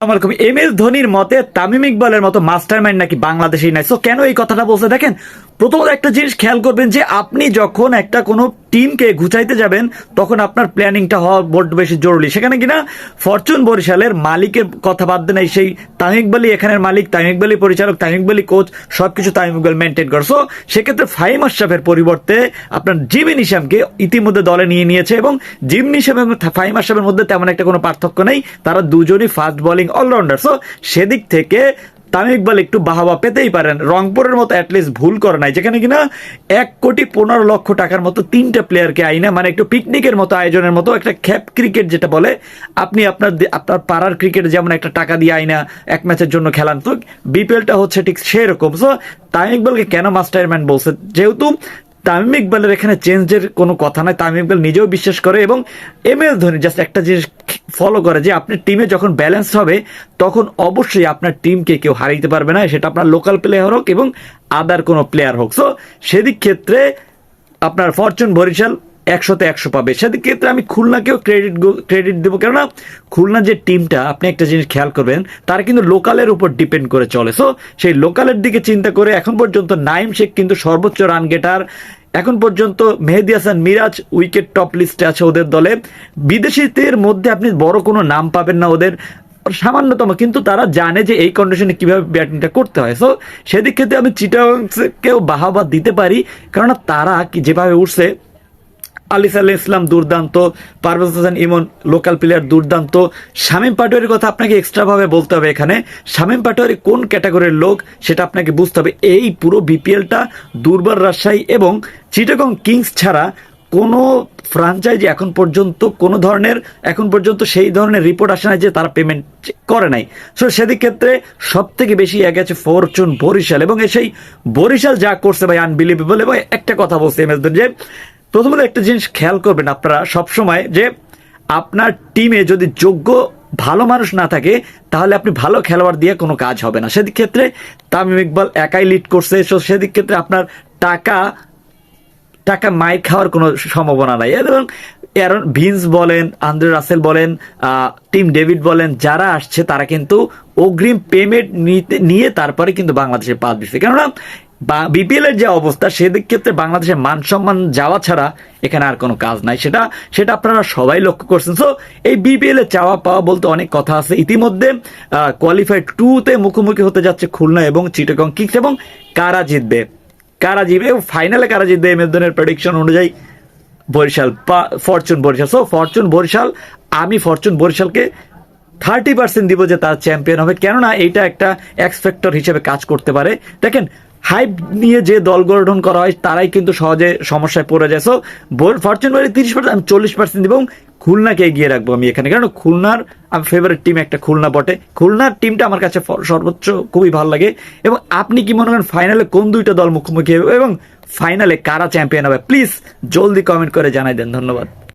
আসসালামাইকুম M S ধোনির মতে তামিম ইকবালের মতো মাস্টার মাইন্ড নাকি বাংলাদেশেই নাই। সো কেন এই কথাটা বলছে? দেখেন, প্রথমত একটা জিনিস খেয়াল করবেন যে আপনি যখন একটা কোনো টিমকে গুছাইতে যাবেন, তখন আপনার প্ল্যানিংটা হওয়া বড্ড বেশি জরুরি। সেখানে কিনা ফরচুন বরিশালের মালিকের কথা বাদ এই সেই তামিম ইকবালই এখানের মালিক তামিম ইকবালই পরিচালক তামিম ইকবালই কোচ, সবকিছু তামিম ইকবাল মেনটেন করে। সো সেক্ষেত্রে ফাইম আশরাফের পরিবর্তে আপনার জিমি নিশামকে ইতিমধ্যে দলে নিয়ে নিয়েছে এবং জিম নিশাম এবং ফাহিম আশরাফের মধ্যে তেমন একটা কোনো পার্থক্য নেই। তারা দুজনই ফাস্ট বোলিং অলরাউন্ডার সো সেদিক থেকে তামিম ইকবাল একটু বাহাবা পেতেই পারেন। রংপুরের মতো অ্যাটলিস্ট ভুল করে নাই, যেখানে কিনা এক কোটি পনেরো লক্ষ টাকার মতো তিনটা প্লেয়ারকে আইনা মানে একটু পিকনিকের মতো আয়োজনের মতো একটা খ্যাপ ক্রিকেট যেটা বলে, আপনি আপনার আপনার পাড়ার ক্রিকেট যেমন একটা টাকা দিয়ে আইনা এক ম্যাচের জন্য খেলান। তো বিপিএলটা হচ্ছে ঠিক সেরকম। সো তামিম ইকবালকে কেন মাস্টারম্যান বলছে? যেহেতু তামিম ইকবালের এখানে চেঞ্জের কোনো কথা নাই, তামিম ইকবাল নিজেও বিশ্বাস করে এবং এম এস ধোনি জাস্ট একটা জিনিস ফলো করে যে আপনার টিমে যখন ব্যালেন্স হবে, তখন অবশ্যই আপনার টিমকে কেউ হারাইতে পারবে না, সেটা আপনার লোকাল প্লেয়ার হোক এবং আদার কোনো প্লেয়ার হোক। সো সেদিক ক্ষেত্রে আপনার ফরচুন বরিশাল একশোতে একশো পাবে। সেদিক ক্ষেত্রে আমি খুলনাকেও ক্রেডিট ক্রেডিট দেবো। কেননা খুলনা যে টিমটা আপনি একটা জিনিস খেয়াল করবেন, তারা কিন্তু লোকালের উপর ডিপেন্ড করে চলে। সো সেই লোকালের দিকে চিন্তা করে এখন পর্যন্ত নাইম শেখ কিন্তু সর্বোচ্চ রান গেটার এখন পর্যন্ত মেহেদি হাসান মিরাজ উইকেট টপ লিস্টে আছে ওদের দলে। বিদেশিদের মধ্যে আপনি বড় কোনো নাম পাবেন না ওদের। সামান্যতম, কিন্তু তারা জানে যে এই কন্ডিশনে কীভাবে ব্যাটিংটা করতে হয়। সো সেদিক ক্ষেত্রে আমি চিটাংসকেও বাহাবা দিতে পারি, কেননা তারা কি যেভাবে উঠছে আলিস আল্লাহ ইসলাম দুর্দান্ত, পারভেজ হাসান ইমন লোকাল প্লেয়ার দুর্দান্ত। শামীম পাটোয়ারির কথা আপনাকে এক্সট্রাভাবে বলতে হবে এখানে। শামীম পাটোয়ারি কোন ক্যাটাগরির লোক সেটা আপনাকে বুঝতে হবে। এই পুরো বিপিএলটা দুর্বার রাজশাহী এবং চিটাগং কিংস ছাড়া কোনো ফ্রাঞ্চাইজি এখন পর্যন্ত, কোনো ধরনের এখন পর্যন্ত সেই ধরনের রিপোর্ট আসে না যে তারা পেমেন্ট করে নাই। সো সেদিক ক্ষেত্রে সব থেকে বেশি এগিয়ে আছে ফরচুন বরিশাল এবং সেই বরিশাল যা করছে ভাই আনবিলিভেবল এবং একটা কথা বলছে এম এস যে প্রথমত একটা জিনিস খেয়াল করবেন আপনারা সবসময় যে আপনার টিমে যদি যোগ্য ভালো মানুষ না থাকে, তাহলে আপনি ভালো খেলোয়াড় দিয়ে কোনো কাজ হবে না। সেদিক ক্ষেত্রে তামিম ইকবাল একাই লিড করছে সো সেদিক ক্ষেত্রে আপনার টাকা টাকা মাইর খাওয়ার কোনো সম্ভাবনা নাই। এবং এরন ভিন্স বলেন আন্দ্রে রাসেল বলেন টিম ডেভিড বলেন, যারা আসছে তারা কিন্তু অগ্রিম পেমেন্ট নিতে, নিয়ে তারপরে কিন্তু বাংলাদেশে পা দিচ্ছে। কেননা বিপিএল এর যে অবস্থা সেদিক ক্ষেত্রে বাংলাদেশের মান সম্মান যাওয়া ছাড়া এখানে আর কোনো কাজ নাই। সেটা সেটা আপনারা সবাই লক্ষ্য করছেন। সো এই বিপিএল এর চাওয়া পাওয়া বলতে অনেক কথা আছে। ইতিমধ্যে কোয়ালিফাই টুতে মুখোমুখি হতে যাচ্ছে খুলনা এবং চিটাগং কিংস এবং কারা জিতবে? কারা জিতবে? ফাইনালে কারা জিতবে? এম ধোনির প্রেডিকশন অনুযায়ী Barishal Fortune Barishal. So Fortune Barishal, আমি ফরচুন বরিশালকে থার্টি পার্সেন্ট দিব যে তার চ্যাম্পিয়ন হবে। কেননা, এইটা একটা এক্সপেক্টর হিসেবে কাজ করতে পারে। দেখেন হাইপ নিয়ে যে দল গঠন করা হয়, তারাই কিন্তু সহজে সমস্যায় পড়ে যায়। সো ফরচুন বাড়ি তিরিশ পার্সেন্ট আমি চল্লিশ পার্সেন্ট এবং খুলনাকে এগিয়ে রাখব আমি এখানে। কারণ খুলনার আমি ফেভারিট টিম একটা খুলনা বটে। খুলনার টিমটা আমার কাছে সর্বোচ্চ খুবই ভালো লাগে। এবং আপনি কি মনে করেন ফাইনালে কোন দুইটা দল মুখোমুখি হবে? এবং ফাইনালে কারা চ্যাম্পিয়ন হবে? প্লিজ জলদি কমেন্ট করে জানাই দেন। ধন্যবাদ।